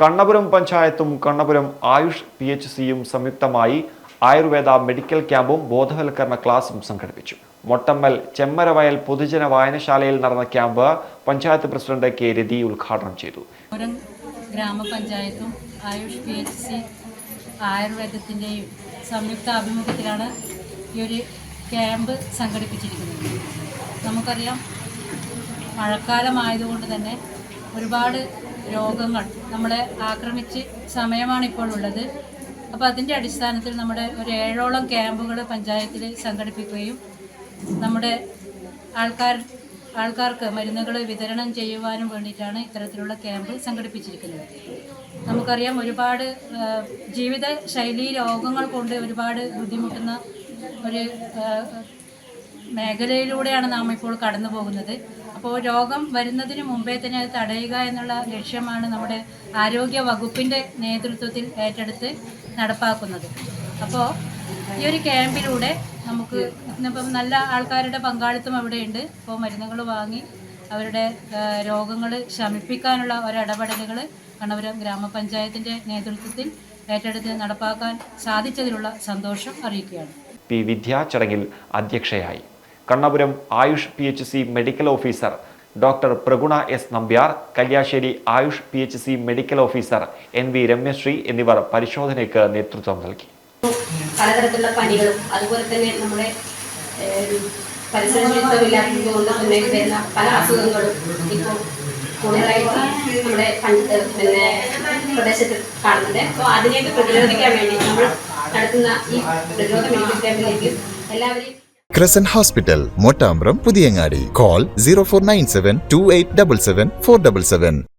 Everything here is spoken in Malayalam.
കണ്ണപുരം പഞ്ചായത്തും കണ്ണപുരം ആയുഷ് പി എച്ച് സിയും സംയുക്തമായി ആയുർവേദ മെഡിക്കൽ ക്യാമ്പും ബോധവൽക്കരണ ക്ലാസും സംഘടിപ്പിച്ചു. മൊട്ടമ്മൽ ചെമ്മരവയൽ പൊതുജന വായനശാലയിൽ നടന്ന camp panchayat president K Rathi ഉദ്ഘാടനം ചെയ്തു. ഗ്രാമപഞ്ചായത്തും ആയുഷ് പി എച്ച് സി ആയുർവേദത്തിന്റെയും സംയുക്ത ആഭിമുഖ്യത്തിലാണ് ഈ ഒരു ക്യാമ്പ് സംഘടിപ്പിച്ചിരിക്കുന്നത്. നമുക്കറിയാം മഴക്കാലമായതുകൊണ്ട് തന്നെ ഒരുപാട് രോഗങ്ങൾ നമ്മളെ ആക്രമിച്ച് സമയമാണ് ഇപ്പോൾ ഉള്ളത്. അപ്പോൾ അതിന്റെ അടിസ്ഥാനത്തിൽ നമ്മുടെ ഒരു ഏഴോളം ക്യാമ്പുകൾ പഞ്ചായത്തിൽ സംഘടിപ്പിക്കുകയും നമ്മുടെ ആൾക്കാർ ആൾക്കാർക്ക് മരുന്നുകൾ വിതരണം ചെയ്യുവാനും വേണ്ടിയിട്ടാണ് ഇത്തരത്തിലുള്ള ക്യാമ്പ് സംഘടിപ്പിച്ചിരിക്കുന്നത്. നമുക്കറിയാം ഒരുപാട് ജീവിത ശൈലി രോഗങ്ങൾ കൊണ്ട് ഒരുപാട് ബുദ്ധിമുട്ടുന്ന ഒരു മേഖലയിലൂടെയാണ് നാം ഇപ്പോൾ കടന്നു പോകുന്നത്. അപ്പോൾ രോഗം വരുന്നതിന് മുമ്പേ തന്നെ അത് തടയുക എന്നുള്ള ലക്ഷ്യമാണ് നമ്മുടെ ആരോഗ്യ വകുപ്പിന്റെ നേതൃത്വത്തിൽ ഏറ്റെടുത്ത് നടപ്പാക്കുന്നത്. അപ്പോൾ ഈ ഒരു ക്യാമ്പിലൂടെ നമുക്ക് ഇന്നിപ്പം നല്ല ആൾക്കാരുടെ പങ്കാളിത്തം അവിടെയുണ്ട്. അപ്പോൾ മരുന്നുകൾ വാങ്ങി അവരുടെ രോഗങ്ങൾ ശമിപ്പിക്കാനുള്ള ഒരിടപെടലുകൾ കണ്ണപുരം ഗ്രാമപഞ്ചായത്തിന്റെ നേതൃത്വത്തിൽ ഏറ്റെടുത്ത് നടപ്പാക്കാൻ സാധിച്ചതിലുള്ള സന്തോഷം അറിയിക്കുകയാണ്. പി വിദ്യ ചടങ്ങിൽ അധ്യക്ഷയായി. Kannapuram Ayush P H C medical officer doctor Praguna S Nambiar Kalliasseri Ayush P H C medical officer N V Ramyasree എന്നിവർ പരിശോധനയ്ക്ക് നേതൃത്വം നൽകി. പലതരത്തിലുള്ള പനികളും അതുപോലെ തന്നെ നമ്മുടെ പരിസര ശുചിത്വമില്ലാത്തത് കൊണ്ട് തന്നെ വരുന്ന പല അസുഖങ്ങളും ഇപ്പോൾ കൂടുതലായിട്ട് നമ്മുടെ പിന്നെ പ്രദേശത്ത് കാണുന്നുണ്ട്. അപ്പോൾ അതിനെയൊക്കെ പ്രതിരോധിക്കാൻ വേണ്ടി നമ്മൾ നടത്തുന്ന ഈ പ്രതിരോധ മെഡിക്കൽ ക്യാമ്പിലേക്ക് എല്ലാവരെയും Crescent Hospital, Motambram, Pudiyangadi. Call 0497 2877 477.